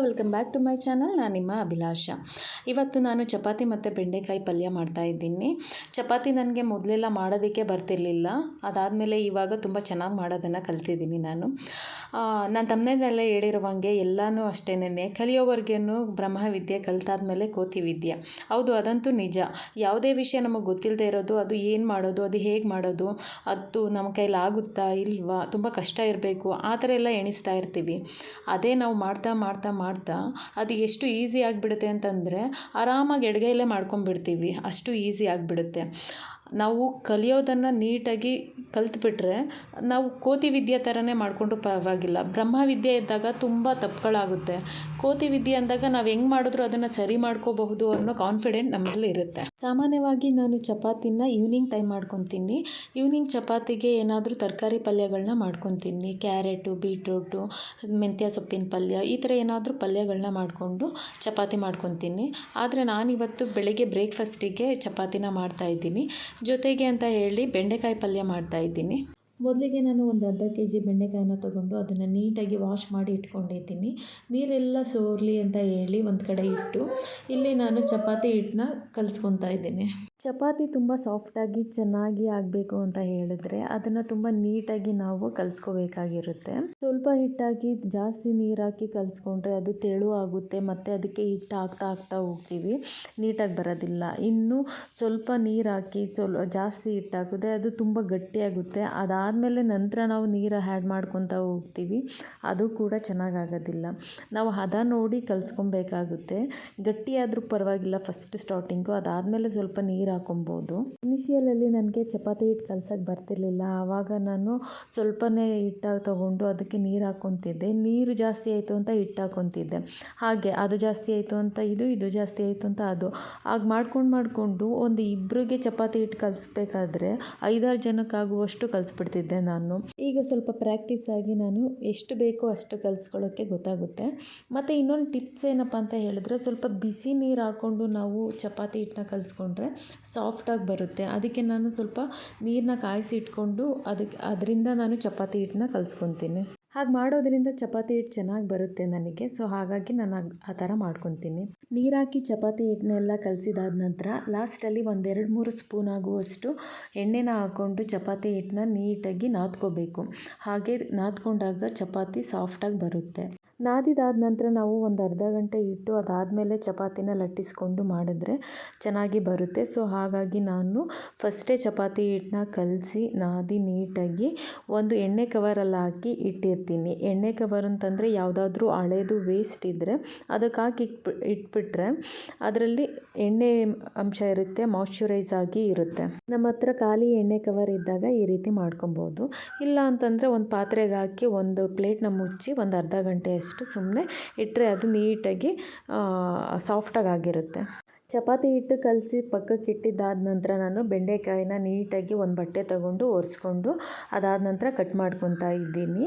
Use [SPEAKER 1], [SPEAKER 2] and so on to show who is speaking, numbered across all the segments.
[SPEAKER 1] Welcome back to my channel. ನಾನು ನಿಮ್ಮ ಅಭಿಲಾಷ. ಇವತ್ತು ನಾನು ಚಪಾತಿ ಮತ್ತು ಬೆಂಡೆಕಾಯಿ ಪಲ್ಯ ಮಾಡ್ತಾ ಇದ್ದೀನಿ. ಚಪಾತಿ ನನಗೆ ಮೊದಲೆಲ್ಲ ಮಾಡೋದಕ್ಕೆ ಬರ್ತಿರ್ಲಿಲ್ಲ. ಅದಾದಮೇಲೆ ಇವಾಗ ತುಂಬ ಚೆನ್ನಾಗಿ ಮಾಡೋದನ್ನು ಕಲ್ತಿದ್ದೀನಿ ನಾನು. ನಾನು ತಮ್ಮನೇನೆಲ್ಲ ಹೇಳಿರುವಂಗೆ ಎಲ್ಲನೂ ಅಷ್ಟೇನೆ ಕಲಿಯೋವರೆಗೇನು ಬ್ರಹ್ಮವಿದ್ಯೆ, ಕಲ್ತಾದ್ಮೇಲೆ ಕೋತಿ ವಿದ್ಯೆ ಹೌದು, ಅದಂತೂ ನಿಜ. ಯಾವುದೇ ವಿಷಯ ನಮಗೆ ಗೊತ್ತಿಲ್ಲದೆ ಇರೋದು, ಅದು ಏನು ಮಾಡೋದು, ಅದು ಹೇಗೆ ಮಾಡೋದು, ಅದು ನಮ್ಮ ಕೈಲಿ ಆಗುತ್ತಾ ಇಲ್ವಾ, ತುಂಬ ಕಷ್ಟ ಇರಬೇಕು, ಆ ಥರ ಎಲ್ಲ ಎಣಿಸ್ತಾ ಇರ್ತೀವಿ. ಅದೇ ನಾವು ಮಾಡ್ತಾ ಮಾಡ್ತಾ ಮಾಡ್ತಾ ಅದು ಎಷ್ಟು ಈಸಿ ಆಗಿಬಿಡುತ್ತೆ ಅಂತಂದರೆ ಆರಾಮಾಗಿ ಎಡಗೈಲೇ ಮಾಡ್ಕೊಂಬಿಡ್ತೀವಿ. ಅಷ್ಟು ಈಸಿ ಆಗಿಬಿಡುತ್ತೆ. ನಾವು ಕಲಿಯೋದನ್ನು ನೀಟಾಗಿ ಕಲ್ತ್ಬಿಟ್ರೆ ನಾವು ಕೋತಿ ವಿದ್ಯೆ ಥರನೇ ಮಾಡಿಕೊಂಡ್ರು ಪರವಾಗಿಲ್ಲ. ಬ್ರಹ್ಮ ವಿದ್ಯೆ ಇದ್ದಾಗ ತುಂಬ ತಪ್ಪುಗಳಾಗುತ್ತೆ. ಕೋತಿ ವಿದ್ಯೆ ಅಂದಾಗ ನಾವು ಹೆಂಗೆ ಮಾಡಿದ್ರು ಅದನ್ನು ಸರಿ ಮಾಡ್ಕೋಬಹುದು ಅನ್ನೋ ಕಾನ್ಫಿಡೆಂಟ್ ನಮ್ಮಲ್ಲಿ ಇರುತ್ತೆ. ಸಾಮಾನ್ಯವಾಗಿ ನಾನು ಚಪಾತಿನ ಈವ್ನಿಂಗ್ ಟೈಮ್ ಮಾಡ್ಕೊತೀನಿ. ಈವ್ನಿಂಗ್ ಚಪಾತಿಗೆ ಏನಾದರೂ ತರಕಾರಿ ಪಲ್ಯಗಳನ್ನ ಮಾಡ್ಕೊತೀನಿ. ಕ್ಯಾರೆಟು ಬೀಟ್ರೂಟು ಮೆಂತ್ಯ ಸೊಪ್ಪಿನ ಪಲ್ಯ ಈ ಥರ ಏನಾದರೂ ಪಲ್ಯಗಳನ್ನ ಮಾಡಿಕೊಂಡು ಚಪಾತಿ ಮಾಡ್ಕೊತೀನಿ. ಆದರೆ ನಾನಿವತ್ತು ಬೆಳಗ್ಗೆ ಬ್ರೇಕ್ಫಾಸ್ಟಿಗೆ ಚಪಾತಿನ ಮಾಡ್ತಾಯಿದ್ದೀನಿ ಜೊತೆಗೆ ಅಂತ ಹೇಳಿ ಬೆಂಡೆಕಾಯಿ ಪಲ್ಯ ಮಾಡ್ತಾಯಿದ್ದೀನಿ ಮೊದಲಿಗೆ ನಾನು ಒಂದು ಅರ್ಧ ಕೆ ಜಿ ಬೆಂಡೆಕಾಯಿನ ತೊಗೊಂಡು ಅದನ್ನು ನೀಟಾಗಿ ವಾಶ್ ಮಾಡಿ ಇಟ್ಕೊಂಡಿದ್ದೀನಿ. ನೀರೆಲ್ಲ ಸೋರಲಿ ಅಂತ ಹೇಳಿ ಒಂದು ಕಡೆ ಇಟ್ಟು ಇಲ್ಲಿ ನಾನು ಚಪಾತಿ ಹಿಟ್ಟನ್ನ ಕಲಿಸ್ಕೊತಾ ಇದ್ದೀನಿ. ಚಪಾತಿ ತುಂಬ ಸಾಫ್ಟಾಗಿ ಚೆನ್ನಾಗಿ ಆಗಬೇಕು ಅಂತ ಹೇಳಿದ್ರೆ ಅದನ್ನು ತುಂಬ ನೀಟಾಗಿ ನಾವು ಕಲಿಸ್ಕೋಬೇಕಾಗಿರುತ್ತೆ. ಸ್ವಲ್ಪ ಹಿಟ್ಟಾಗಿ ಜಾಸ್ತಿ ನೀರು ಹಾಕಿ ಕಲಿಸ್ಕೊಂಡ್ರೆ ಅದು ತೆಳು ಆಗುತ್ತೆ, ಮತ್ತು ಅದಕ್ಕೆ ಹಿಟ್ಟು ಹಾಕ್ತಾ ಹಾಕ್ತಾ ಹೋಗ್ತೀವಿ. ನೀಟಾಗಿ ಬರೋದಿಲ್ಲ. ಇನ್ನು ಸ್ವಲ್ಪ ನೀರು ಹಾಕಿ ಸ್ವಲ್ಪ ಜಾಸ್ತಿ ಹಿಟ್ಟಾಕಿದ್ರೆ ಅದು ತುಂಬ ಗಟ್ಟಿಯಾಗುತ್ತೆ. ಅದಾದಮೇಲೆ ನಂತರ ನಾವು ನೀರು ಹ್ಯಾಡ್ ಮಾಡ್ಕೊತಾ ಹೋಗ್ತೀವಿ. ಅದು ಕೂಡ ಚೆನ್ನಾಗಾಗೋದಿಲ್ಲ. ನಾವು ಹದ ನೋಡಿ ಕಲಿಸ್ಕೊಬೇಕಾಗುತ್ತೆ. ಗಟ್ಟಿಯಾದರೂ ಪರವಾಗಿಲ್ಲ ಫಸ್ಟ್ ಸ್ಟಾರ್ಟಿಂಗು ಅದಾದಮೇಲೆ ಸ್ವಲ್ಪ ನೀರು ಹಾಕೊಬೋದು. ಇನಿಷಿಯಲಲ್ಲಿ ನನಗೆ ಚಪಾತಿ ಹಿಟ್ಟು ಕಲ್ಸಕ್ಕೆ ಬರ್ತಿರ್ಲಿಲ್ಲ. ಆವಾಗ ನಾನು ಸ್ವಲ್ಪನೇ ಹಿಟ್ಟಾಗಿ ತೊಗೊಂಡು ಅದಕ್ಕೆ ನೀರು ಹಾಕ್ಕೊತಿದ್ದೆ ನೀರು ಜಾಸ್ತಿ ಆಯಿತು ಅಂತ ಹಿಟ್ಟು ಹಾಕ್ಕೊತಿದ್ದೆ ಹಾಗೆ, ಅದು ಜಾಸ್ತಿ ಆಯಿತು ಅಂತ ಇದು ಇದು ಜಾಸ್ತಿ ಆಯಿತು ಅಂತ ಅದು. ಆಗ ಮಾಡ್ಕೊಂಡು ಮಾಡಿಕೊಂಡು ಒಂದು ಇಬ್ಬರಿಗೆ ಚಪಾತಿ ಹಿಟ್ಟು ಕಲಿಸ್ಬೇಕಾದ್ರೆ ಐದಾರು ಜನಕ್ಕಾಗುವಷ್ಟು ಕಲಿಸ್ಬಿಡ್ತಿದ್ದೆ. ನಾನು. ಈಗ ಸ್ವಲ್ಪ ಪ್ರಾಕ್ಟೀಸ್ ಆಗಿ ನಾನು ಎಷ್ಟು ಬೇಕೋ ಅಷ್ಟು ಕಲಿಸ್ಕೊಳ್ಳೋಕ್ಕೆ ಗೊತ್ತಾಗುತ್ತೆ. ಮತ್ತು ಇನ್ನೊಂದು ಟಿಪ್ಸ್ ಏನಪ್ಪ ಅಂತ ಹೇಳಿದ್ರೆ ಸ್ವಲ್ಪ ಬಿಸಿ ನೀರು ಹಾಕ್ಕೊಂಡು ನಾವು ಚಪಾತಿ ಹಿಟ್ಟನ್ನ ಕಲಿಸ್ಕೊಂಡ್ರೆ ಸಾಫ್ಟಾಗಿ ಬರುತ್ತೆ. ಅದಕ್ಕೆ ನಾನು ಸ್ವಲ್ಪ ನೀರನ್ನ ಕಾಯಿಸಿ ಇಟ್ಕೊಂಡು ಅದಕ್ಕೆ ಅದರಿಂದ ನಾನು ಚಪಾತಿ ಹಿಟ್ಟನ್ನ ಕಲಿಸ್ಕೊತೀನಿ. ಹಾಗೆ ಮಾಡೋದ್ರಿಂದ ಚಪಾತಿ ಹಿಟ್ಟು ಚೆನ್ನಾಗಿ ಬರುತ್ತೆ ನನಗೆ. ಸೊ ಹಾಗಾಗಿ ನಾನು ಆ ಥರ ಮಾಡ್ಕೊತೀನಿ. ನೀರಾಕಿ ಚಪಾತಿ ಹಿಟ್ಟನ್ನೆಲ್ಲ ಕಲಸಿದಾದ ನಂತರ ಲಾಸ್ಟಲ್ಲಿ ಒಂದೆರಡು ಮೂರು ಸ್ಪೂನ್ ಆಗುವಷ್ಟು ಎಣ್ಣೆನ ಹಾಕ್ಕೊಂಡು ಚಪಾತಿ ಹಿಟ್ಟನ್ನ ನೀಟಾಗಿ ನಾದ್ಕೋಬೇಕು. ಹಾಗೆ ನಾದ್ಕೊಂಡಾಗ ಚಪಾತಿ ಸಾಫ್ಟಾಗಿ ಬರುತ್ತೆ. ನಾದಿದಾದ ನಂತರ ನಾವು ಒಂದು ಅರ್ಧ ಗಂಟೆ ಇಟ್ಟು ಅದಾದಮೇಲೆ ಚಪಾತಿನ ಲಟ್ಟಿಸ್ಕೊಂಡು ಮಾಡಿದ್ರೆ ಚೆನ್ನಾಗಿ ಬರುತ್ತೆ. ಸೊ, ಹಾಗಾಗಿ ನಾನು ಫಸ್ಟೇ ಚಪಾತಿ ಹಿಟ್ಟನ್ನ ಕಲಸಿ ನಾದಿ ನೀಟಾಗಿ ಒಂದು ಎಣ್ಣೆ ಕವರಲ್ಲಿ ಹಾಕಿ ಇಟ್ಟಿರ್ತೀನಿ. ಎಣ್ಣೆ ಕವರ್ ಅಂತಂದರೆ ಯಾವುದಾದ್ರೂ ಹಳೇದು ವೇಸ್ಟ್ ಇದ್ದರೆ ಅದಕ್ಕೆ ಹಾಕಿ ಇಟ್ಬಿ ಇಟ್ಬಿಟ್ರೆ ಅದರಲ್ಲಿ ಎಣ್ಣೆ ಅಂಶ ಇರುತ್ತೆ ಮಾಯ್ಶ್ಚರೈಸ್ ಆಗಿ ಇರುತ್ತೆ. ನಮ್ಮ ಹತ್ರ ಖಾಲಿ ಎಣ್ಣೆ ಕವರ್ ಇದ್ದಾಗ ಈ ರೀತಿ ಮಾಡ್ಕೊಬೋದು. ಇಲ್ಲ ಅಂತಂದರೆ ಒಂದು ಪಾತ್ರೆಗೆ ಹಾಕಿ ಒಂದು ಪ್ಲೇಟ್ನ ಮುಚ್ಚಿ ಒಂದು ಅರ್ಧ ಗಂಟೆ ಅಷ್ಟು ಸುಮ್ಮನೆ ಇಟ್ಟರೆ ಅದು ನೀಟಾಗಿ ಸಾಫ್ಟಾಗಿ ಆಗಿರುತ್ತೆ. ಚಪಾತಿ ಹಿಟ್ಟು ಕಲಸಿ ಪಕ್ಕಕ್ಕೆ ಇಟ್ಟಿದ್ದಾದ ನಂತರ ನಾನು ಬೆಂಡೆಕಾಯಿನ ನೀಟಾಗಿ ಒಂದು ಬಟ್ಟೆ ತಗೊಂಡು ಒರೆಸ್ಕೊಂಡು ಅದಾದ ನಂತರ ಕಟ್ ಮಾಡ್ಕೊತಾ ಇದ್ದೀನಿ.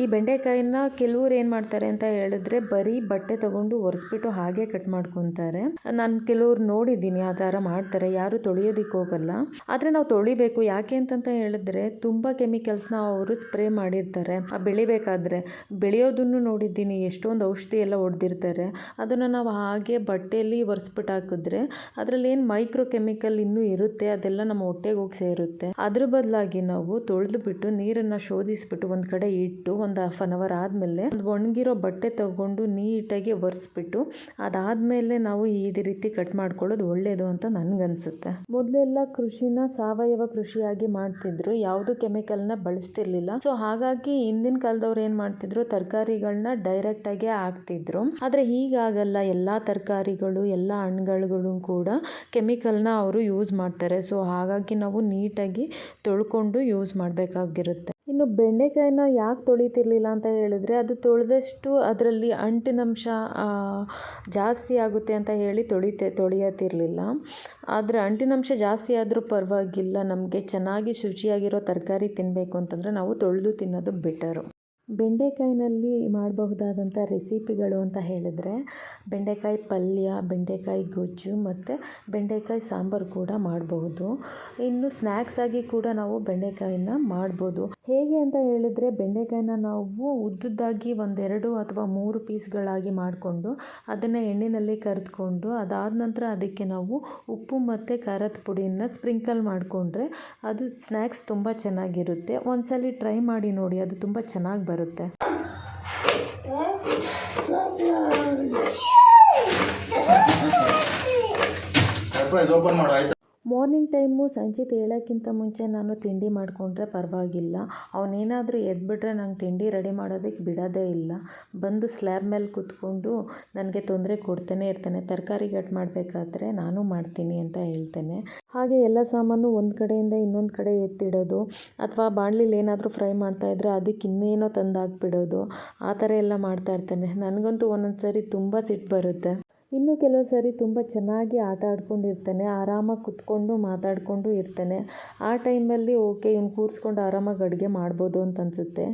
[SPEAKER 1] ಈ ಬೆಂಡೆಕಾಯಿನ ಕೆಲವ್ರು ಏನು ಮಾಡ್ತಾರೆ ಅಂತ ಹೇಳಿದ್ರೆ ಬರೀ ಬಟ್ಟೆ ತಗೊಂಡು ಒರೆಸ್ಬಿಟ್ಟು ಹಾಗೆ ಕಟ್ ಮಾಡ್ಕೊತಾರೆ. ನಾನು ಕೆಲವ್ರು ನೋಡಿದ್ದೀನಿ ಆ ಥರ ಮಾಡ್ತಾರೆ, ಯಾರು ತೊಳೆಯೋದಕ್ಕೆ ಹೋಗಲ್ಲ. ಆದರೆ ನಾವು ತೊಳಿಬೇಕು, ಯಾಕೆ ಅಂತಂತ ಹೇಳಿದ್ರೆ ತುಂಬ ಕೆಮಿಕಲ್ಸ್ನ ಅವರು ಸ್ಪ್ರೇ ಮಾಡಿರ್ತಾರೆ. ಬೆಳಿಬೇಕಾದ್ರೆ ಬೆಳೆಯೋದನ್ನು ನೋಡಿದ್ದೀನಿ, ಎಷ್ಟೊಂದು ಔಷಧಿ ಎಲ್ಲ ಹೊಡೆದಿರ್ತಾರೆ. ಅದನ್ನು ನಾವು ಹಾಗೆ ಬಟ್ಟೆಯಲ್ಲಿ ಒರೆಸ್ಬಿಟ್ಟು ಹಾಕಿದ್ರೆ ಅದರಲ್ಲಿ ಏನು ಮೈಕ್ರೋ ಕೆಮಿಕಲ್ ಇನ್ನೂ ಇರುತ್ತೆ, ಅದೆಲ್ಲ ನಮ್ಮ ಹೊಟ್ಟೆಗೆ ಹೋಗಿ ಸೇರುತ್ತೆ. ಅದ್ರ ಬದಲಾಗಿ ನಾವು ತೊಳೆದು ಬಿಟ್ಟು ನೀರನ್ನ ಶೋಧಿಸ್ಬಿಟ್ಟು ಒಂದು ಕಡೆ ಇಟ್ಟು ಒಂದು ಹಾಫ್ ಅನ್ ಅವರ್ ಆದಮೇಲೆ ಒಂದು ಒಣಗಿರೋ ಬಟ್ಟೆ ತಗೊಂಡು ನೀಟಾಗಿ ಒರೆಸ್ಬಿಟ್ಟು ಅದಾದಮೇಲೆ ನಾವು ಈ ರೀತಿ ಕಟ್ ಮಾಡ್ಕೊಳ್ಳೋದು ಒಳ್ಳೆಯದು ಅಂತ ನನಗನ್ಸುತ್ತೆ. ಮೊದಲೆಲ್ಲ ಕೃಷಿನ ಸಾವಯವ ಕೃಷಿಯಾಗಿ ಮಾಡ್ತಿದ್ರು, ಯಾವುದು ಕೆಮಿಕಲ್ನ ಬಳಸ್ತಿರ್ಲಿಲ್ಲ. ಸೊ ಹಾಗಾಗಿ ಹಿಂದಿನ ಕಾಲದವ್ರು ಏನು ಮಾಡ್ತಿದ್ರು ತರಕಾರಿಗಳನ್ನ ಡೈರೆಕ್ಟಾಗಿ ಹಾಕ್ತಿದ್ರು. ಆದರೆ ಹೀಗಾಗಲ್ಲ ಎಲ್ಲ ತರಕಾರಿಗಳು, ಎಲ್ಲ ಹಣ್ಣುಗಳು ಕೂಡ ಕೆಮಿಕಲ್ನ ಅವರು ಯೂಸ್ ಮಾಡ್ತಾರೆ. ಸೊ ಹಾಗಾಗಿ ನಾವು ನೀಟಾಗಿ ತೊಳ್ಕೊಂಡು ಯೂಸ್ ಮಾಡಬೇಕಾಗಿರುತ್ತೆ. ಇನ್ನು ಬೆಂಡೆಕಾಯಿನ ಯಾಕೆ ತೊಳಿತಿರ್ಲಿಲ್ಲ ಅಂತ ಹೇಳಿದ್ರೆ, ಅದು ತೊಳೆದಷ್ಟು ಅದರಲ್ಲಿ ಅಂಟಿನಂಶ ಜಾಸ್ತಿ ಆಗುತ್ತೆ ಅಂತ ಹೇಳಿ ತೊಳಿತೆ, ತೊಳೆಯತಿರ್ಲಿಲ್ಲ. ಆದರೆ ಅಂಟಿನಂಶ ಜಾಸ್ತಿ ಆದರೂ ಪರವಾಗಿಲ್ಲ. ನಮಗೆ ಚೆನ್ನಾಗಿ ಶುಚಿಯಾಗಿರೋ ತರಕಾರಿ ತಿನ್ನಬೇಕು ಅಂತಂದರೆ ನಾವು ತೊಳೆದು ತಿನ್ನೋದು ಬೆಟರು. ಬೆಂಡೆಕಾಯಿನಲ್ಲಿ ಮಾಡಬಹುದಾದಂಥ ರೆಸಿಪಿಗಳು ಅಂತ ಹೇಳಿದ್ರೆ ಬೆಂಡೆಕಾಯಿ ಪಲ್ಯ, ಬೆಂಡೆಕಾಯಿ ಗೊಜ್ಜು ಮತ್ತು ಬೆಂಡೆಕಾಯಿ ಸಾಂಬಾರು ಕೂಡ ಮಾಡಬಹುದು. ಇನ್ನು ಸ್ನ್ಯಾಕ್ಸ್ ಆಗಿ ಕೂಡ ನಾವು ಬೆಂಡೆಕಾಯಿನ ಮಾಡ್ಬೋದು. ಹೇಗೆ ಅಂತ ಹೇಳಿದರೆ ಬೆಂಡೆಕಾಯಿನ ನಾವು ಉದ್ದುದ್ದಾಗಿ ಒಂದೆರಡು ಅಥವಾ ಮೂರು ಪೀಸ್ಗಳಾಗಿ ಮಾಡಿಕೊಂಡು ಅದನ್ನು ಎಣ್ಣೆಯಲ್ಲಿ ಕರೆದುಕೊಂಡು ಅದಾದ ನಂತರ ಅದಕ್ಕೆ ನಾವು ಉಪ್ಪು ಮತ್ತು ಖಾರದ ಪುಡಿಯನ್ನು ಸ್ಪ್ರಿಂಕಲ್ ಮಾಡಿಕೊಂಡ್ರೆ ಅದು ಸ್ನ್ಯಾಕ್ಸ್ ತುಂಬ ಚೆನ್ನಾಗಿರುತ್ತೆ. ಒಂದ್ಸಲ ಟ್ರೈ ಮಾಡಿ ನೋಡಿ, ಅದು ತುಂಬ ಚೆನ್ನಾಗಿ ಬರುತ್ತೆ.
[SPEAKER 2] ಸರ್ಪ್ರೈಸ್ ಓಪನ್ ಮಾಡು ಆಯ್ತಾ?
[SPEAKER 1] ಮಾರ್ನಿಂಗ್ ಟೈಮು ಸಂಜೆ ಹೇಳೋಕ್ಕಿಂತ ಮುಂಚೆ ನಾನು ತಿಂಡಿ ಮಾಡಿಕೊಂಡ್ರೆ ಪರವಾಗಿಲ್ಲ. ಅವನೇನಾದರೂ ಎದ್ಬಿಟ್ರೆ ನಂಗೆ ತಿಂಡಿ ರೆಡಿ ಮಾಡೋದಕ್ಕೆ ಬಿಡೋದೇ ಇಲ್ಲ. ಬಂದು ಸ್ಲ್ಯಾಬ್ ಮೇಲೆ ಕೂತ್ಕೊಂಡು ನನಗೆ ತೊಂದರೆ ಕೊಡ್ತಾನೆ ಇರ್ತಾನೆ. ತರಕಾರಿ ಕಟ್ ಮಾಡಬೇಕಾದ್ರೆ ನಾನು ಮಾಡ್ತೀನಿ ಅಂತ ಹೇಳ್ತೇನೆ. ಹಾಗೆ ಎಲ್ಲ ಸಾಮಾನು ಒಂದು ಕಡೆಯಿಂದ ಇನ್ನೊಂದು ಕಡೆ ಎತ್ತಿಡೋದು. ಅಥವಾ ಬಾಣಲಿಲಿ ಏನಾದರೂ ಫ್ರೈ ಮಾಡ್ತಾಯಿದ್ರೆ ಅದಕ್ಕೆ ಇನ್ನೇನೋ ತಂದು ಹಾಕ್ಬಿಡೋದು ಆ ಥರ ಎಲ್ಲ ಮಾಡ್ತಾ ಇರ್ತಾನೆ. ನನಗಂತೂ ಒಂದೊಂದು ಸರಿ ತುಂಬ ಸಿಟ್ಟು ಬರುತ್ತೆ. ಇನ್ನು ಕೆಲವು ಸರಿ ತುಂಬ ಚೆನ್ನಾಗಿ ಆಟ ಆಡ್ಕೊಂಡಿರ್ತಾನೆ, ಆರಾಮಾಗಿ ಕುತ್ಕೊಂಡು ಮಾತಾಡಿಕೊಂಡು ಇರ್ತಾನೆ. ಆ ಟೈಮಲ್ಲಿ ಓಕೆ, ಇವ್ನು ಕೂರಿಸ್ಕೊಂಡು ಆರಾಮಾಗಿ ಅಡುಗೆ ಮಾಡ್ಬೋದು ಅಂತ ಅನಿಸುತ್ತೆ.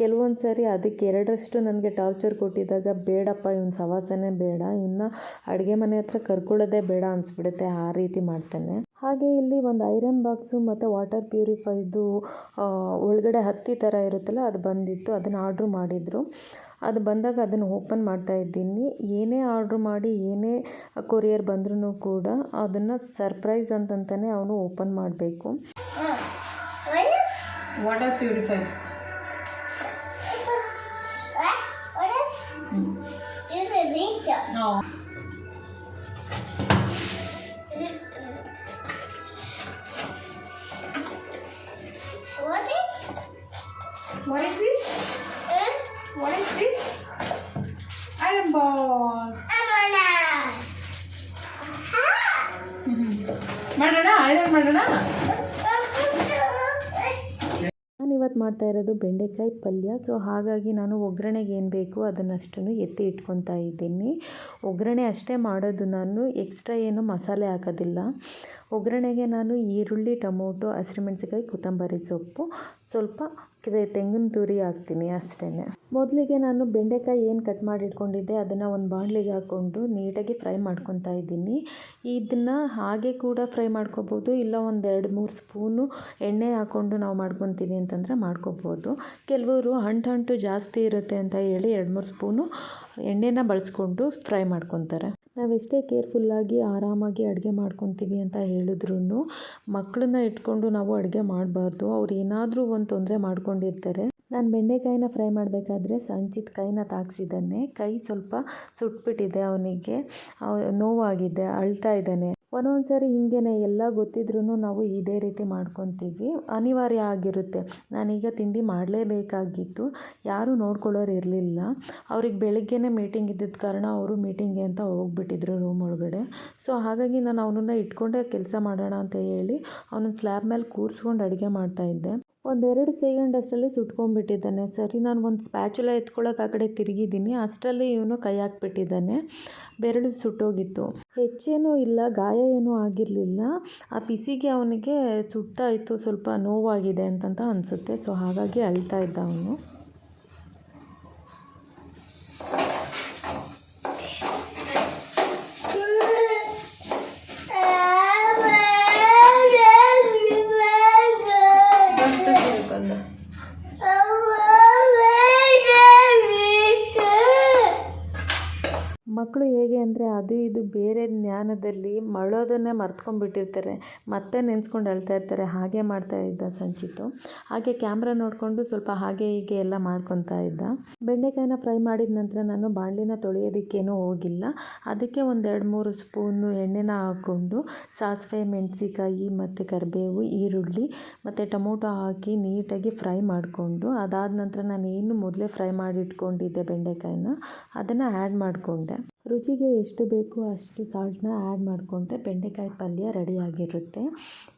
[SPEAKER 1] ಕೆಲವೊಂದು ಸರಿ ಅದಕ್ಕೆ ಎರಡರಷ್ಟು ನನಗೆ ಟಾರ್ಚರ್ ಕೊಟ್ಟಿದ್ದಾಗ ಬೇಡಪ್ಪ ಇವ್ನ ಸವಾಸನೇ ಬೇಡ ಇವನ್ನ ಅಡುಗೆ ಮನೆ ಹತ್ರ ಕರ್ಕೊಳ್ಳೋದೇ ಬೇಡ ಅನಿಸ್ಬಿಡುತ್ತೆ, ಆ ರೀತಿ ಮಾಡ್ತಾನೆ. ಹಾಗೆ ಇಲ್ಲಿ ಒಂದು ಐರನ್ ಬಾಕ್ಸು ಮತ್ತು ವಾಟರ್ ಪ್ಯೂರಿಫೈದು ಒಳಗಡೆ ಹತ್ತಿ ಥರ ಇರುತ್ತಲ್ಲ, ಅದು ಬಂದಿತ್ತು, ಅದನ್ನು ಆರ್ಡ್ರ್ ಮಾಡಿದರು. ಅದು ಬಂದಾಗ ಅದನ್ನು ಓಪನ್ ಮಾಡ್ತಾ ಇದ್ದೀನಿ. ಏನೇ ಆರ್ಡ್ರ್ ಮಾಡಿ ಏನೇ ಕೊರಿಯರ್ ಬಂದ್ರೂ ಕೂಡ ಅದನ್ನು ಸರ್ಪ್ರೈಸ್ ಅಂತಂತಾನೆ ಅವನು ಓಪನ್ ಮಾಡಬೇಕು. Water purify? ಮಾಡ್ತಾ ಇರೋದು ಬೆಂಡೆಕಾಯಿ ಪಲ್ಯ. ಸೊ ಹಾಗಾಗಿ ನಾನು ಒಗ್ಗರಣೆಗೆ ಏನು ಬೇಕು ಅದನ್ನಷ್ಟನ್ನು ಎತ್ತಿ ಇಟ್ಕೊತಾ ಇದ್ದೀನಿ. ಒಗ್ಗರಣೆ ಅಷ್ಟೇ ಮಾಡೋದು ನಾನು. ಎಕ್ಸ್ಟ್ರಾ ಏನು ಮಸಾಲೆ ಹಾಕೋದಿಲ್ಲ. ಒಗ್ಗರಣೆಗೆ ನಾನು ಈರುಳ್ಳಿ, ಟೊಮೊಟೊ ಹಸಿರುಮೆಣ್ಸಿಕಾಯಿ ಕೊತ್ತಂಬರಿ ಸೊಪ್ಪು. ಸ್ವಲ್ಪ ತೆಂಗಿನ ತುರಿ ಹಾಕ್ತೀನಿ ಅಷ್ಟೇ ಮೊದಲಿಗೆ ನಾನು ಬೆಂಡೆಕಾಯಿ ಏನು ಕಟ್ ಮಾಡಿ ಇಟ್ಕೊಂಡಿದ್ದೆ ಅದನ್ನು ಒಂದು ಬಾಣಲಿಗೆ ಹಾಕ್ಕೊಂಡು ನೀಟಾಗಿ ಫ್ರೈ ಮಾಡ್ಕೊತಾ ಇದ್ದೀನಿ. ಇದನ್ನು ಹಾಗೆ ಕೂಡ ಫ್ರೈ ಮಾಡ್ಕೋಬೋದು, ಇಲ್ಲ ಒಂದು ಎರಡು ಮೂರು ಸ್ಪೂನು ಎಣ್ಣೆ ಹಾಕ್ಕೊಂಡು ನಾವು ಮಾಡ್ಕೊತೀವಿ ಅಂತಂದರೆ ಮಾಡ್ಕೋಬೋದು. ಕೆಲವರು ಹಂಟು ಹಂಟು ಜಾಸ್ತಿ ಇರುತ್ತೆ ಅಂತ ಹೇಳಿ ಎರಡು ಮೂರು ಸ್ಪೂನು ಎಣ್ಣೆನ ಬಳಸ್ಕೊಂಡು ಫ್ರೈ ಮಾಡ್ಕೊತಾರೆ. ನಾವೆಷ್ಟೇ ಕೇರ್ಫುಲ್ಲಾಗಿ, ಆರಾಮಾಗಿ ಅಡುಗೆ ಮಾಡ್ಕೊತೀವಿ ಅಂತ ಹೇಳಿದ್ರೂ ಮಕ್ಕಳನ್ನ ಇಟ್ಕೊಂಡು ನಾವು ಅಡುಗೆ ಮಾಡಬಾರ್ದು. ಅವ್ರು ಏನಾದರೂ ಒಂದು ತೊಂದರೆ ಮಾಡ್ಕೊಂಡಿರ್ತಾರೆ. ನಾನು ಬೆಂಡೆಕಾಯಿನ ಫ್ರೈ ಮಾಡಬೇಕಾದ್ರೆ ಸಂಚಿತ್ ಕೈನ ತಾಕ್ಸಿದ್ದಾನೆ ಕೈ ಸ್ವಲ್ಪ ಸುಟ್ಬಿಟ್ಟಿದೆ ಅವನಿಗೆ. ನೋವಾಗಿದೆ, ಅಳ್ತಾ ಇದ್ದಾನೆ. ಒಂದೊಂದು ಸಾರಿ ಹೀಗೇನೆ ಎಲ್ಲ ಗೊತ್ತಿದ್ರೂ ನಾವು ಇದೇ ರೀತಿ ಮಾಡ್ಕೊತೀವಿ. ಅನಿವಾರ್ಯ ಆಗಿರುತ್ತೆ. ನಾನೀಗ ತಿಂಡಿ ಮಾಡಲೇಬೇಕಾಗಿತ್ತು. ಯಾರೂ ನೋಡ್ಕೊಳ್ಳೋರು ಇರಲಿಲ್ಲ. ಅವ್ರಿಗೆ ಬೆಳಗ್ಗೆನೇ ಮೀಟಿಂಗ್ ಇದ್ದಿದ್ದ ಕಾರಣ ಅವರು ಮೀಟಿಂಗ್ಗೆ ಅಂತ ಹೋಗ್ಬಿಟ್ಟಿದ್ರು ರೂಮ್ ಒಳಗಡೆ. ಸೊ ಹಾಗಾಗಿ ನಾನು ಅವನನ್ನ ಇಟ್ಕೊಂಡೇ ಕೆಲಸ ಮಾಡೋಣ ಅಂತ ಹೇಳಿ ಅವನನ್ನ ಸ್ಲ್ಯಾಬ್ ಮೇಲೆ ಕೂರಿಸ್ಕೊಂಡು ಅಡುಗೆ ಮಾಡ್ತಾಯಿದ್ದೆ ಒಂದೆರಡು ಸೆಕೆಂಡ್ ಅಷ್ಟರಲ್ಲಿ ಸುಟ್ಕೊಂಡ್ಬಿಟ್ಟಿದ್ದಾನೆ. ಸರಿ, ನಾನು ಒಂದು ಸ್ಪ್ಯಾಚುಲ ಎತ್ಕೊಳ್ಳೋಕೆ ಆ ಕಡೆ ತಿರುಗಿದ್ದೀನಿ. ಅಷ್ಟರಲ್ಲಿ ಇವನು ಕೈ ಹಾಕ್ಬಿಟ್ಟಿದ್ದಾನೆ. ಬೆರಳು ಸುಟ್ಟೋಗಿತ್ತು. ಹೆಚ್ಚೇನೂ ಇಲ್ಲ, ಗಾಯ ಏನೂ ಆಗಿರಲಿಲ್ಲ. ಆ ಪಿಸಿಗೆ ಅವನಿಗೆ ಸುಡ್ತಾ ಇತ್ತು, ಸ್ವಲ್ಪ ನೋವಾಗಿದೆ ಅಂತಂತ ಅನಿಸುತ್ತೆ. ಸೊ ಹಾಗಾಗಿ ಅಳ್ತಾ ಇದ್ದ ಅವನು
[SPEAKER 3] ಬಂತು ತಿಳ್ಕೊಂಡು
[SPEAKER 1] ಮಕ್ಕಳು ಹೇಗೆ ಅಂದರೆ ಅದು ಇದು ಬೇರೆ ಜ್ಞಾನದಲ್ಲಿ ಮಳೋದನ್ನೇ ಮರ್ತ್ಕೊಂಡ್ಬಿಟ್ಟಿರ್ತಾರೆ ಮತ್ತೆ ನೆನೆಸ್ಕೊಂಡು ಅಳ್ತಾ ಇರ್ತಾರೆ. ಹಾಗೆ ಮಾಡ್ತಾ ಇದ್ದ ಸಂಚಿತು. ಹಾಗೆ ಕ್ಯಾಮ್ರಾ ನೋಡಿಕೊಂಡು ಸ್ವಲ್ಪ ಹಾಗೆ ಹೀಗೆ ಎಲ್ಲ ಮಾಡ್ಕೊತಾ ಇದ್ದ. ಬೆಂಡೆಕಾಯಿನ ಫ್ರೈ ಮಾಡಿದ ನಂತರ ನಾನು ಬಾಣಲಿನ ತೊಳೆಯೋದಕ್ಕೇನೂ ಹೋಗಿಲ್ಲ. ಅದಕ್ಕೆ ಒಂದು ಎರಡು ಮೂರು ಸ್ಪೂನು ಎಣ್ಣೆನ ಹಾಕ್ಕೊಂಡು ಸಾಸಿವೆ ಮೆಣಸಿಕಾಯಿ ಮತ್ತು ಕರಿಬೇವು, ಈರುಳ್ಳಿ ಮತ್ತು ಟೊಮೊಟೊ ಹಾಕಿ ನೀಟಾಗಿ ಫ್ರೈ ಮಾಡಿಕೊಂಡು ಅದಾದ ನಂತರ ನಾನು ಏನು ಮೊದಲೇ ಫ್ರೈ ಮಾಡಿ ಇಟ್ಕೊಂಡಿದ್ದೆ ಬೆಂಡೆಕಾಯಿನ, ಅದನ್ನು ಆ್ಯಡ್ ಮಾಡಿಕೊಂಡೆ. ರುಚಿಗೆ ಎಷ್ಟು ಬೇಕೋ ಅಷ್ಟು ಸಾಲ್ಟನ್ನ ಆ್ಯಡ್ ಮಾಡಿಕೊಂಡ್ರೆ ಬೆಂಡೆಕಾಯಿ ಪಲ್ಯ ರೆಡಿಯಾಗಿರುತ್ತೆ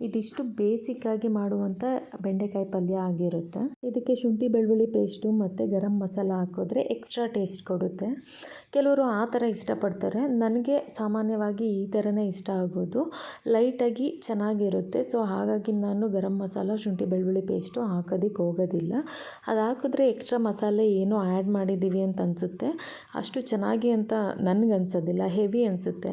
[SPEAKER 1] ಇದಿಷ್ಟು ಬೇಸಿಕ್ಕಾಗಿ ಮಾಡುವಂಥ ಬೆಂಡೆಕಾಯಿ ಪಲ್ಯ ಆಗಿರುತ್ತೆ. ಇದಕ್ಕೆ ಶುಂಠಿ, ಬೆಳ್ಳುಳ್ಳಿ ಪೇಸ್ಟು ಮತ್ತು ಗರಂ ಮಸಾಲ ಹಾಕಿದ್ರೆ ಎಕ್ಸ್ಟ್ರಾ ಟೇಸ್ಟ್ ಕೊಡುತ್ತೆ. ಕೆಲವರು ಆ ಥರ ಇಷ್ಟಪಡ್ತಾರೆ. ನನಗೆ ಸಾಮಾನ್ಯವಾಗಿ ಈ ಥರನೇ ಇಷ್ಟ ಆಗೋದು. ಲೈಟಾಗಿ ಚೆನ್ನಾಗಿರುತ್ತೆ. ಸೊ ಹಾಗಾಗಿ ನಾನು ಗರಂ ಮಸಾಲ, ಶುಂಠಿ, ಬೆಳ್ಳುಳ್ಳಿ ಪೇಸ್ಟು ಹಾಕೋದಕ್ಕೆ ಹೋಗೋದಿಲ್ಲ. ಅದು ಹಾಕಿದ್ರೆ ಎಕ್ಸ್ಟ್ರಾ ಮಸಾಲೆ ಏನೋ ಆ್ಯಡ್ ಮಾಡಿದ್ದೀವಿ ಅಂತ ಅನಿಸುತ್ತೆ. ಅಷ್ಟು ಚೆನ್ನಾಗಿ ಅಂತ ನನಗೆ ಅನ್ಸೋದಿಲ್ಲ ಹೆವಿ ಅನಿಸುತ್ತೆ.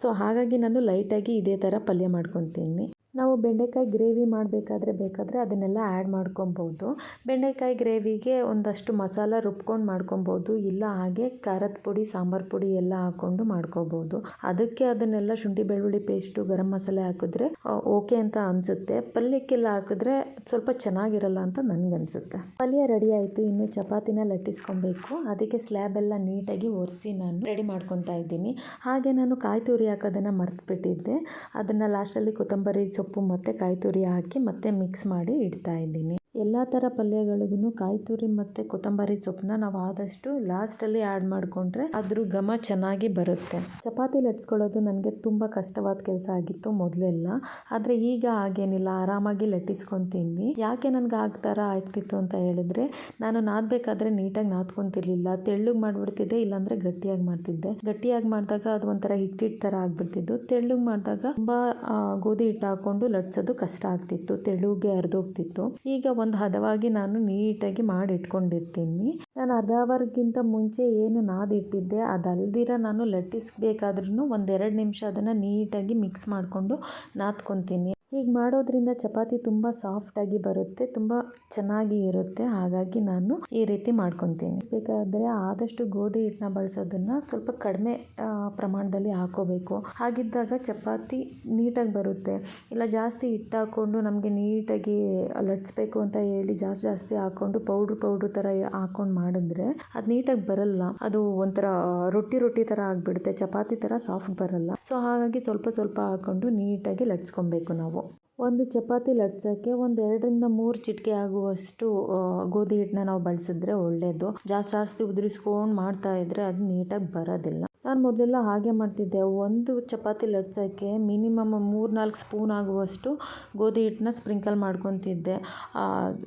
[SPEAKER 1] ಸೊ ಹಾಗಾಗಿ ನಾನು ಲೈಟಾಗಿ ಇದೇ ಥರ ಪಲ್ಯ ಮಾಡ್ಕೊತೀನಿ. ನಾವು ಬೆಂಡೆಕಾಯಿ ಗ್ರೇವಿ ಮಾಡಬೇಕಾದ್ರೆ ಬೇಕಾದರೆ ಅದನ್ನೆಲ್ಲ ಆ್ಯಡ್ ಮಾಡ್ಕೊಬೋದು. ಬೆಂಡೆಕಾಯಿ ಗ್ರೇವಿಗೆ ಒಂದಷ್ಟು ಮಸಾಲ ರುಬ್ಕೊಂಡು ಮಾಡ್ಕೊಬೋದು. ಇಲ್ಲ ಹಾಗೆ ಖಾರದ ಪುಡಿ, ಸಾಂಬಾರು ಪುಡಿ ಎಲ್ಲ ಹಾಕ್ಕೊಂಡು ಮಾಡ್ಕೋಬೋದು. ಅದಕ್ಕೆ ಅದನ್ನೆಲ್ಲ ಶುಂಠಿ ಬೆಳ್ಳುಳ್ಳಿ ಪೇಸ್ಟು, ಗರಂ ಮಸಾಲೆ ಹಾಕಿದ್ರೆ ಓಕೆ ಅಂತ ಅನಿಸುತ್ತೆ. ಪಲ್ಯಕ್ಕೆಲ್ಲ ಹಾಕಿದ್ರೆ ಸ್ವಲ್ಪ ಚೆನ್ನಾಗಿರಲ್ಲ ಅಂತ ನನಗನ್ಸುತ್ತೆ. ಪಲ್ಯ ರೆಡಿ ಆಯಿತು. ಇನ್ನು ಚಪಾತಿನ ಲಟ್ಟಿಸ್ಕೊಬೇಕು. ಅದಕ್ಕೆ ಸ್ಲ್ಯಾಬ್ ಎಲ್ಲ ನೀಟಾಗಿ ಒರೆಸಿ ನಾನು ರೆಡಿ ಮಾಡ್ಕೊತಾ ಇದ್ದೀನಿ. ಹಾಗೆ ನಾನು ಕಾಯಿ ತುರಿ ಹಾಕೋದನ್ನು ಮರೆತುಬಿಟ್ಟಿದ್ದೆ. ಅದನ್ನು ಲಾಸ್ಟಲ್ಲಿ ಕೊತ್ತಂಬರಿ ಸೊಪ್ಪು ಮತ್ತು ಕಾಯಿ ತುರಿ ಹಾಕಿ ಮತ್ತೆ ಮಿಕ್ಸ್ ಮಾಡಿ ಇಡ್ತಾ ಇದ್ದೀನಿ. ಎಲ್ಲ ಥರ ಪಲ್ಯಗಳಿಗೂ ಕಾಯಿ ತುರಿ ಮತ್ತು ಕೊತ್ತಂಬರಿ ಸೊಪ್ಪನ್ನ ನಾವು ಆದಷ್ಟು ಲಾಸ್ಟಲ್ಲಿ ಆ್ಯಡ್ ಮಾಡಿಕೊಂಡ್ರೆ ಅದ್ರ ಘಮ ಚೆನ್ನಾಗಿ ಬರುತ್ತೆ. ಚಪಾತಿ ಲಟ್ಸ್ಕೊಳ್ಳೋದು ನನಗೆ ತುಂಬ ಕಷ್ಟವಾದ ಕೆಲಸ ಆಗಿತ್ತು ಮೊದಲೆಲ್ಲ. ಆದರೆ ಈಗ ಹಾಗೇನಿಲ್ಲ, ಆರಾಮಾಗಿ ಲಟ್ಟಿಸ್ಕೊತೀನಿ ಯಾಕೆ ನನಗೆ ಆಗ ಥರ ಆಗ್ತಿತ್ತು ಅಂತ ಹೇಳಿದ್ರೆ, ನಾನು ನಾದಬೇಕಾದ್ರೆ ನೀಟಾಗಿ ನಾದ್ಕೊತಿರ್ಲಿಲ್ಲ, ತೆಳ್ಳಗೆ ಮಾಡಿಬಿಡ್ತಿದ್ದೆ, ಇಲ್ಲಾಂದರೆ ಗಟ್ಟಿಯಾಗಿ ಮಾಡ್ತಿದ್ದೆ. ಗಟ್ಟಿಯಾಗಿ ಮಾಡಿದಾಗ ಅದು ಒಂಥರ ಹಿಟ್ಟಿಟ್ಟು ಥರ ಆಗಿಬಿಡ್ತಿದ್ದು ತೆಳ್ಳಗೆ ಮಾಡಿದಾಗ ತುಂಬ ಗೋಧಿ ಹಿಟ್ಟು ಹಾಕ್ಕೊಂಡು ಲಟ್ಸೋದು ಕಷ್ಟ ಆಗ್ತಿತ್ತು, ತೆಳುಗೆ ಹರಿದೋಗ್ತಿತ್ತು. ಈಗ ಒಂದು ಹದವಾಗಿ ನಾನು ನೀಟಾಗಿ ಮಾಡಿ ಇಟ್ಕೊಂಡಿರ್ತೀನಿ ನಾನು ಅರ್ಧ ಮುಂಚೆ ಏನು ನಾದಿಟ್ಟಿದ್ದೆ, ಅದಲ್ದಿರ ನಾನು ಲಟ್ಟಿಸ್ಬೇಕಾದ್ರೂ ಒಂದೆರಡು ನಿಮಿಷ ಅದನ್ನು ನೀಟಾಗಿ ಮಿಕ್ಸ್ ಮಾಡಿಕೊಂಡು ನಾದ್ಕೊತೀನಿ. ಹೀಗೆ ಮಾಡೋದ್ರಿಂದ ಚಪಾತಿ ತುಂಬ ಸಾಫ್ಟಾಗಿ ಬರುತ್ತೆ, ತುಂಬ ಚೆನ್ನಾಗಿ ಇರುತ್ತೆ. ಹಾಗಾಗಿ ನಾನು ಈ ರೀತಿ ಮಾಡ್ಕೊತೀನಿ. ಬೇಕಾದರೆ ಆದಷ್ಟು ಗೋಧಿ ಹಿಟ್ಟನ್ನ ಬಳಸೋದನ್ನು ಸ್ವಲ್ಪ ಕಡಿಮೆ ಪ್ರಮಾಣದಲ್ಲಿ ಹಾಕೋಬೇಕು. ಹಾಗಿದ್ದಾಗ ಚಪಾತಿ ನೀಟಾಗಿ ಬರುತ್ತೆ. ಇಲ್ಲ ಜಾಸ್ತಿ ಹಿಟ್ಟು ಹಾಕ್ಕೊಂಡು ನಮಗೆ ನೀಟಾಗಿ ಲಟ್ಸ್ಬೇಕು ಅಂತ ಹೇಳಿ ಜಾಸ್ತಿ ಜಾಸ್ತಿ ಹಾಕ್ಕೊಂಡು ಪೌಡ್ರ್ ಪೌಡ್ರ್ ಥರ ಹಾಕ್ಕೊಂಡು ಮಾಡಿದ್ರೆ ಅದು ನೀಟಾಗಿ ಬರಲ್ಲ. ಅದು ಒಂಥರ ರೊಟ್ಟಿ ರೊಟ್ಟಿ ಥರ ಆಗಿಬಿಡುತ್ತೆ, ಚಪಾತಿ ಥರ ಸಾಫ್ಟ್ ಬರಲ್ಲ. ಸೊ ಹಾಗಾಗಿ ಸ್ವಲ್ಪ ಸ್ವಲ್ಪ ಹಾಕ್ಕೊಂಡು ನೀಟಾಗಿ ಲಟ್ಸ್ಕೊಬೇಕು ನಾವು. ಒಂದು ಚಪಾತಿ ಲಟ್ಸೋಕ್ಕೆ ಒಂದು ಎರಡರಿಂದ ಮೂರು ಚಿಟಿಕೆ ಆಗುವಷ್ಟು ಗೋಧಿ ಹಿಟ್ಟನ್ನ ನಾವು ಬಳಸಿದ್ರೆ ಒಳ್ಳೆಯದು ಜಾಸ್ತಿ ಜಾಸ್ತಿ ಉದುರಿಸ್ಕೊಂಡು ಮಾಡ್ತಾ ಇದ್ದರೆ ಅದು ನೀಟಾಗಿ ಬರೋದಿಲ್ಲ. ನಾನು ಮೊದಲೆಲ್ಲ ಹಾಗೆ ಮಾಡ್ತಿದ್ದೆ. ಒಂದು ಚಪಾತಿ ಲಟ್ಸೋಕ್ಕೆ ಮಿನಿಮಮ್ ಮೂರು ನಾಲ್ಕು ಸ್ಪೂನ್ ಆಗುವಷ್ಟು ಗೋಧಿ ಹಿಟ್ಟನ್ನ ಸ್ಪ್ರಿಂಕಲ್ ಮಾಡ್ಕೊತಿದ್ದೆ.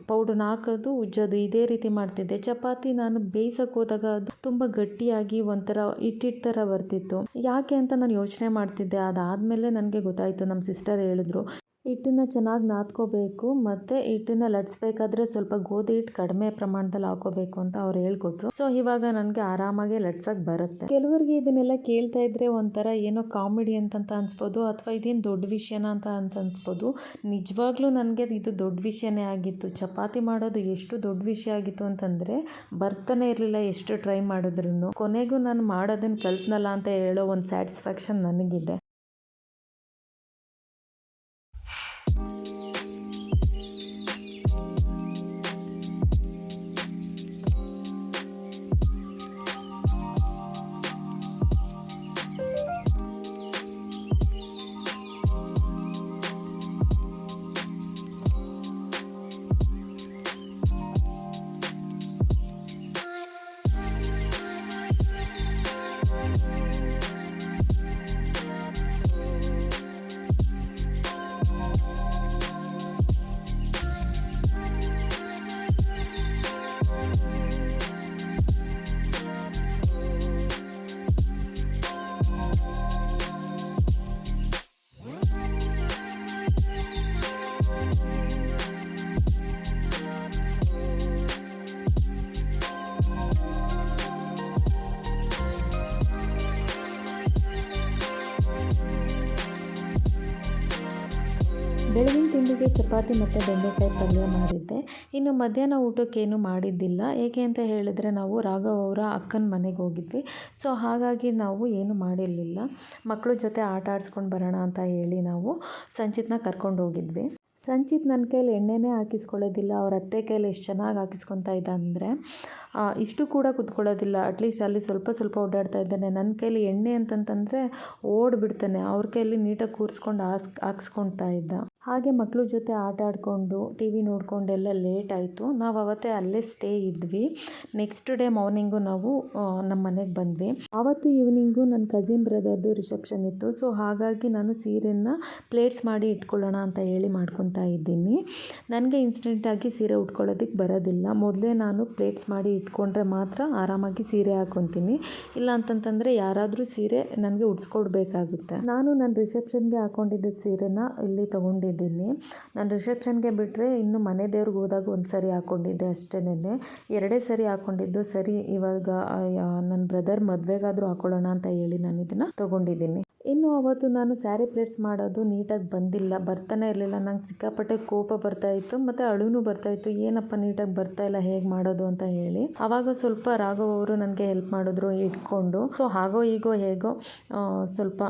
[SPEAKER 1] ಪೌಡರ್ನ ಹಾಕೋದು, ಉಜ್ಜೋದು, ಇದೇ ರೀತಿ ಮಾಡ್ತಿದ್ದೆ. ಚಪಾತಿ ನಾನು ಬೇಯಿಸೋಕೆ ಹೋದಾಗ ಅದು ತುಂಬ ಗಟ್ಟಿಯಾಗಿ ಒಂಥರ ಹಿಟ್ಟಿಟ್ಟು ಥರ ಬರ್ತಿತ್ತು. ಯಾಕೆ ಅಂತ ನಾನು ಯೋಚನೆ ಮಾಡ್ತಿದ್ದೆ. ಅದಾದಮೇಲೆ ನನಗೆ ಗೊತ್ತಾಯಿತು. ನಮ್ಮ ಸಿಸ್ಟರ್ ಹೇಳಿದ್ರು. ಹಿಟ್ಟನ್ನ ಚೆನ್ನಾಗಿ ನಾದ್ಕೋಬೇಕು ಮತ್ತು ಹಿಟ್ಟನ್ನ ಲಟ್ಸ್ಬೇಕಾದ್ರೆ ಸ್ವಲ್ಪ ಗೋಧಿ ಹಿಟ್ಟು ಕಡಿಮೆ ಪ್ರಮಾಣದಲ್ಲಿ ಹಾಕೋಬೇಕು ಅಂತ ಅವ್ರು ಹೇಳ್ಕೊಟ್ರು. ಸೊ ಇವಾಗ ನನಗೆ ಆರಾಮಾಗಿ ಲಟ್ಸಕ್ಕೆ ಬರುತ್ತೆ. ಕೆಲವರಿಗೆ ಇದನ್ನೆಲ್ಲ ಕೇಳ್ತಾ ಇದ್ರೆ ಒಂಥರ ಏನೋ ಕಾಮಿಡಿ ಅಂತ ಅನ್ಸ್ಬೋದು ಅಥವಾ ಇದೇನು ದೊಡ್ಡ ವಿಷಯನ ಅಂತ ಅಂತ ಅನ್ಸ್ಬೋದು. ನಿಜವಾಗ್ಲೂ ನನಗೆ ಇದು ದೊಡ್ಡ ವಿಷಯನೇ ಆಗಿತ್ತು. ಚಪಾತಿ ಮಾಡೋದು ಎಷ್ಟು ದೊಡ್ಡ ವಿಷಯ ಆಗಿತ್ತು ಅಂತಂದರೆ ಬರ್ತಾನೆ ಇರಲಿಲ್ಲ ಎಷ್ಟು ಟ್ರೈ ಮಾಡಿದ್ರು ಕೊನೆಗೂ ನಾನು ಮಾಡೋದನ್ನು ಕಲ್ತ್ನಲ್ಲ ಅಂತ ಹೇಳೋ ಒಂದು ಸ್ಯಾಟಿಸ್ಫ್ಯಾಕ್ಷನ್ ನನಗಿದೆ. ಬೆಳಗಿನ ತಿಂಡಿಗೆ ಚಪಾತಿ ಮತ್ತು ಬೆಂಡೆಕಾಯಿ ಪಲ್ಯ ಮಾಡಿದ್ದೆ. ಇನ್ನು ಮಧ್ಯಾಹ್ನ ಊಟಕ್ಕೇನು ಮಾಡಿದ್ದಿಲ್ಲ. ಏಕೆ ಅಂತ ಹೇಳಿದ್ರೆ ನಾವು ರಾಘವ್ ಅವರ ಅಕ್ಕನ ಮನೆಗೆ ಹೋಗಿದ್ವಿ. ಸೊ ಹಾಗಾಗಿ ನಾವು ಏನು ಮಾಡಿರಲಿಲ್ಲ. ಮಕ್ಕಳ ಜೊತೆ ಆಟ ಆಡಿಸ್ಕೊಂಡು ಬರೋಣ ಅಂತ ಹೇಳಿ ನಾವು ಸಂಚಿತ್ನ ಕರ್ಕೊಂಡು ಹೋಗಿದ್ವಿ. ಸಂಚಿತ್ ನನ್ನ ಕೈಲಿ ಎಣ್ಣೆನೇ ಹಾಕಿಸ್ಕೊಳ್ಳೋದಿಲ್ಲ. ಅವ್ರ ಅತ್ತೆ ಕೈಲಿ ಎಷ್ಟು ಚೆನ್ನಾಗಿ ಹಾಕಿಸ್ಕೊತಾ ಇದ್ದ ಅಂದರೆ ಇಷ್ಟು ಕೂಡ ಕುತ್ಕೊಳ್ಳೋದಿಲ್ಲ. ಅಟ್ಲೀಸ್ಟ್ ಅಲ್ಲಿ ಸ್ವಲ್ಪ ಸ್ವಲ್ಪ ಓಡಾಡ್ತಾ ಇದ್ದಾನೆ. ನನ್ನ ಕೈಲಿ ಎಣ್ಣೆ ಅಂತಂತಂದರೆ ಓಡ್ಬಿಡ್ತಾನೆ. ಅವ್ರ ಕೈಲಿ ನೀಟಾಗಿ ಕೂರಿಸ್ಕೊಂಡು ಹಾಕ್ಸ್ ಹಾಕ್ಸ್ಕೊತಾ ಇದ್ದ. ಹಾಗೆ ಮಕ್ಕಳ ಜೊತೆ ಆಟ ಆಡಿಕೊಂಡು ಟಿ ವಿ ನೋಡಿಕೊಂಡೆಲ್ಲ ಲೇಟ್ ಆಯಿತು. ನಾವು ಅವತ್ತೇ ಅಲ್ಲೇ ಸ್ಟೇ ಇದ್ವಿ. ನೆಕ್ಸ್ಟ್ ಡೇ ಮಾರ್ನಿಂಗು ನಾವು ನಮ್ಮ ಮನೆಗೆ ಬಂದ್ವಿ. ಆವತ್ತು ಈವ್ನಿಂಗು ನನ್ನ ಕಸಿನ್ ಬ್ರದರ್ದು ರಿಸೆಪ್ಷನ್ ಇತ್ತು. ಸೊ ಹಾಗಾಗಿ ನಾನು ಸೀರೆನ ಪ್ಲೇಟ್ಸ್ ಮಾಡಿ ಇಟ್ಕೊಳ್ಳೋಣ ಅಂತ ಹೇಳಿ ಮಾಡ್ಕೊತಾ ಇದ್ದೀನಿ. ನನಗೆ ಇನ್ಸ್ಟೆಂಟಾಗಿ ಸೀರೆ ಉಟ್ಕೊಳ್ಳೋದಕ್ಕೆ ಬರೋದಿಲ್ಲ. ಮೊದಲೇ ನಾನು ಪ್ಲೇಟ್ಸ್ ಮಾಡಿ ಇಟ್ಕೊಂಡ್ರೆ ಮಾತ್ರ ಆರಾಮಾಗಿ ಸೀರೆ ಹಾಕ್ಕೊತೀನಿ ಇಲ್ಲ ಅಂತಂತಂದರೆ ಯಾರಾದರೂ ಸೀರೆ ನನಗೆ ಉಡ್ಸ್ಕೊಡ್ಬೇಕಾಗುತ್ತೆ. ನಾನು ನನ್ನ ರಿಸೆಪ್ಷನ್ಗೆ ಹಾಕ್ಕೊಂಡಿದ್ದ ಸೀರೆನ ಇಲ್ಲಿ ತೊಗೊಂಡಿದ್ದೀನಿ ನಾನು ರಿಸೆಪ್ಷನ್ಗೆ ಬಿಟ್ಟರೆ ಇನ್ನು ಮನೆ ದೇವ್ರಿಗೆ ಹೋದಾಗ ಒಂದು ಸರಿ ಹಾಕ್ಕೊಂಡಿದ್ದೆ ಅಷ್ಟೇನೆ. ಎರಡೇ ಸರಿ ಹಾಕ್ಕೊಂಡಿದ್ದು ಸರಿ. ಇವಾಗ ನನ್ನ ಬ್ರದರ್ ಮದುವೆಗಾದರೂ ಹಾಕೊಳ್ಳೋಣ ಅಂತ ಹೇಳಿ ನಾನು ಇದನ್ನು ತೊಗೊಂಡಿದ್ದೀನಿ. ಇನ್ನು ಅವತ್ತು ನಾನು ಸ್ಯಾರಿ ಪ್ಲೇಟ್ಸ್ ಮಾಡೋದು ನೀಟಾಗಿ ಬಂದಿಲ್ಲ. ಬರ್ತಾನೆ ಇರಲಿಲ್ಲ. ನಂಗೆ ಸಿಕ್ಕಾಪಟ್ಟೆ ಕೋಪ ಬರ್ತಾ ಇತ್ತು. ಮತ್ತು ಅಳುನು ಬರ್ತಾ ಇತ್ತು. ಏನಪ್ಪ ನೀಟಾಗಿ ಬರ್ತಾ ಇಲ್ಲ? ಹೇಗೆ ಮಾಡೋದು ಅಂತ ಹೇಳಿ. ಆವಾಗ ಸ್ವಲ್ಪ ರಾಘವ್ ಅವರು ನನಗೆ ಹೆಲ್ಪ್ ಮಾಡಿದ್ರು, ಇಟ್ಕೊಂಡು. ಸೊ, ಹಾಗೋ ಹೀಗೋ ಹೇಗೋ ಸ್ವಲ್ಪ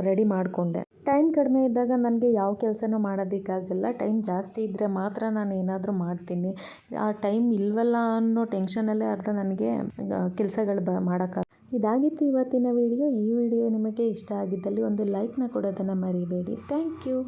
[SPEAKER 1] ರೆಡಿ ಮಾಡಿಕೊಂಡೆ. ಟೈಮ್ ಕಡಿಮೆ ಇದ್ದಾಗ ನನಗೆ ಯಾವ ಕೆಲಸನೂ ಮಾಡೋದಕ್ಕಾಗಲ್ಲ. ಟೈಮ್ ಜಾಸ್ತಿ ಇದ್ದರೆ ಮಾತ್ರ ನಾನು ಏನಾದರೂ ಮಾಡ್ತೀನಿ. ಆ ಟೈಮ್ ಇಲ್ವಲ್ಲ ಅನ್ನೋ ಟೆನ್ಷನಲ್ಲೇ ಅರ್ಧ ನನಗೆ ಕೆಲಸಗಳು ಬ ಮಾಡೋಕ್ಕಾಗ ಇದಾಗಿತ್ತು ಇವತ್ತಿನ ವಿಡಿಯೋ. ಈ ವಿಡಿಯೋ ನಿಮಗೆ ಇಷ್ಟ ಆಗಿದ್ದಲ್ಲಿ ಒಂದು ಲೈಕ್ನ ಕೊಡೋದನ್ನು ಮರಿಬೇಡಿ. Thank you.